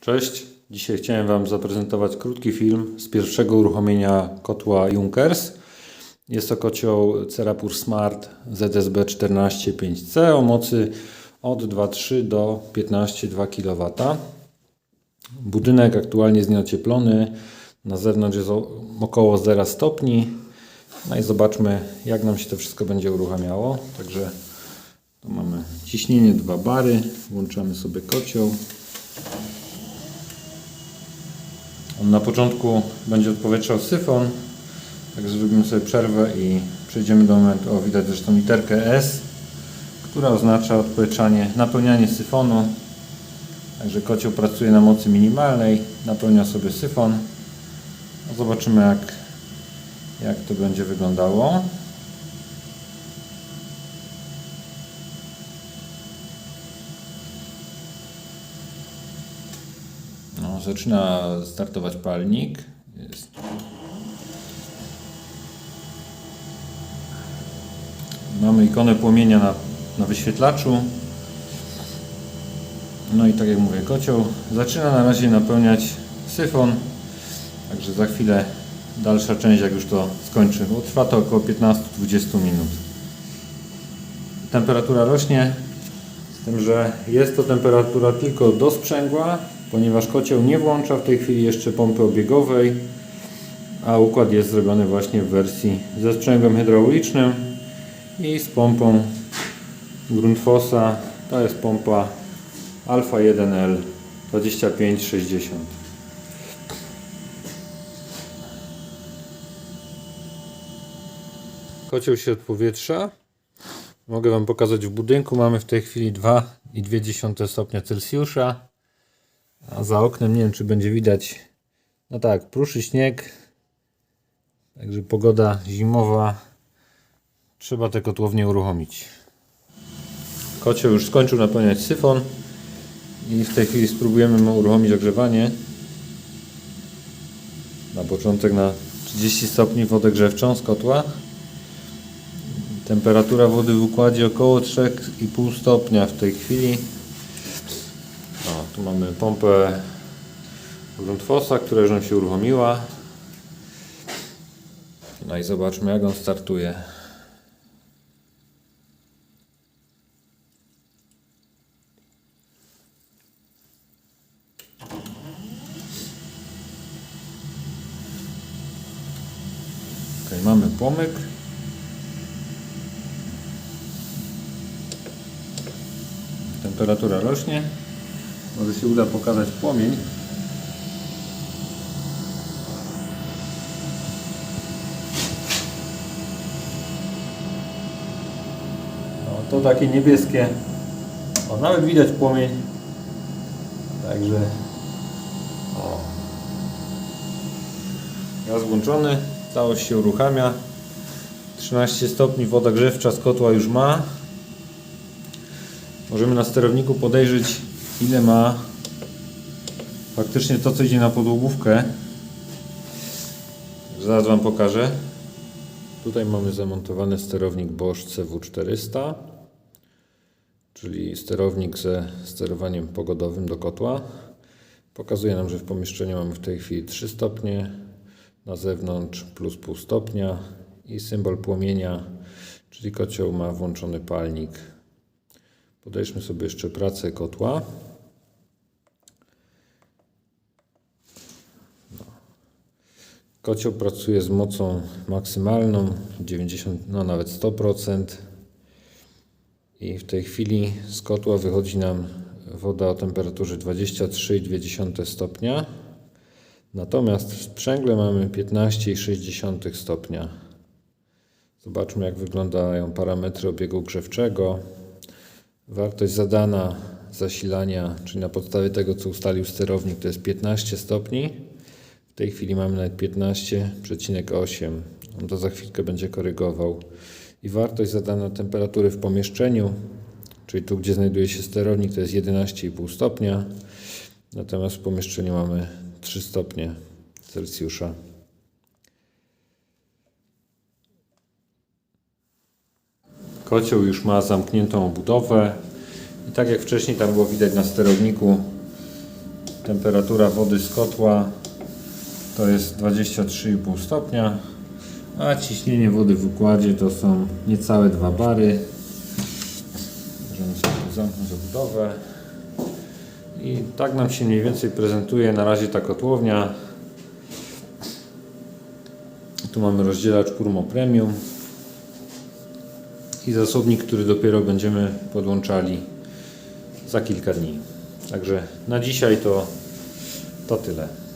Cześć, dzisiaj chciałem Wam zaprezentować krótki film z pierwszego uruchomienia kotła Junkers. Jest to kocioł Cerapur Smart ZSB 145C o mocy od 2,3 do 15,2 kW. Budynek aktualnie jest nieocieplony, na zewnątrz jest około 0 stopni. No i zobaczmy jak nam się to wszystko będzie uruchamiało. Także tu mamy ciśnienie 2 bary, włączamy sobie kocioł. On na początku będzie odpowietrzał syfon, także zrobimy sobie przerwę i przejdziemy do momentu, o widać zresztą literkę S, która oznacza odpowietrzanie, napełnianie syfonu. Także kocioł pracuje na mocy minimalnej, napełnia sobie syfon. Zobaczymy jak, jak to będzie wyglądało. Zaczyna startować palnik. Jest. Mamy ikonę płomienia na, na wyświetlaczu. No i tak jak mówię, kocioł zaczyna na razie napełniać syfon. Także za chwilę dalsza część, jak już to skończy. Bo trwa to około 15-20 minut. Temperatura rośnie, z tym, że jest to temperatura tylko do sprzęgła, ponieważ kocioł nie włącza w tej chwili jeszcze pompy obiegowej, a układ jest zrobiony właśnie w wersji ze sprzęgłem hydraulicznym i z pompą Grundfossa. To jest pompa Alfa 1L 2560. Kocioł się odpowietrza. Mogę Wam pokazać w budynku. Mamy w tej chwili 2,2 stopnia Celsjusza. A za oknem nie wiem, czy będzie widać. No tak, pruszy śnieg. Także pogoda zimowa. Trzeba te kotłownie uruchomić. Kocioł już skończył napełniać syfon. I w tej chwili spróbujemy uruchomić ogrzewanie. Na początek na 30 stopni wodę grzewczą z kotła. Temperatura wody w układzie około 3,5 stopnia w tej chwili. Tu mamy pompę Grundfossa, która już nam się uruchomiła. No i zobaczmy jak on startuje. Ok, mamy płomyk. Temperatura rośnie. Może się uda pokazać płomień. No, to takie niebieskie. O, nawet widać płomień. Także. O. Gaz włączony. Całość się uruchamia. 13 stopni woda grzewcza z kotła już ma. Możemy na sterowniku podejrzeć ile ma faktycznie to co idzie na podłogówkę. Zaraz Wam pokażę. Tutaj mamy zamontowany sterownik Bosch CW400, czyli sterownik ze sterowaniem pogodowym do kotła. Pokazuje nam, że w pomieszczeniu mamy w tej chwili 3 stopnie, na zewnątrz plus pół stopnia i symbol płomienia, czyli kocioł ma włączony palnik Podejdźmy sobie jeszcze pracę kotła. Kocioł pracuje z mocą maksymalną 90, no nawet 100%. I w tej chwili z kotła wychodzi nam woda o temperaturze 23,2 stopnia. Natomiast w sprzęgle mamy 15,6 stopnia. Zobaczmy jak wyglądają parametry obiegu grzewczego. Wartość zadana zasilania, czyli na podstawie tego, co ustalił sterownik, to jest 15 stopni. W tej chwili mamy nawet 15,8. On to za chwilkę będzie korygował. I wartość zadana temperatury w pomieszczeniu, czyli tu, gdzie znajduje się sterownik, to jest 11,5 stopnia. Natomiast w pomieszczeniu mamy 3 stopnie Celsjusza. Kocioł już ma zamkniętą obudowę i tak jak wcześniej tam było widać na sterowniku temperatura wody z kotła to jest 23,5 stopnia, a ciśnienie wody w układzie to są niecałe 2 bary. Możemy sobie zamknąć obudowę. I tak nam się mniej więcej prezentuje na razie ta kotłownia. Tu mamy rozdzielacz Kurmo Premium i zasobnik, który dopiero będziemy podłączali za kilka dni. Także na dzisiaj to, to tyle.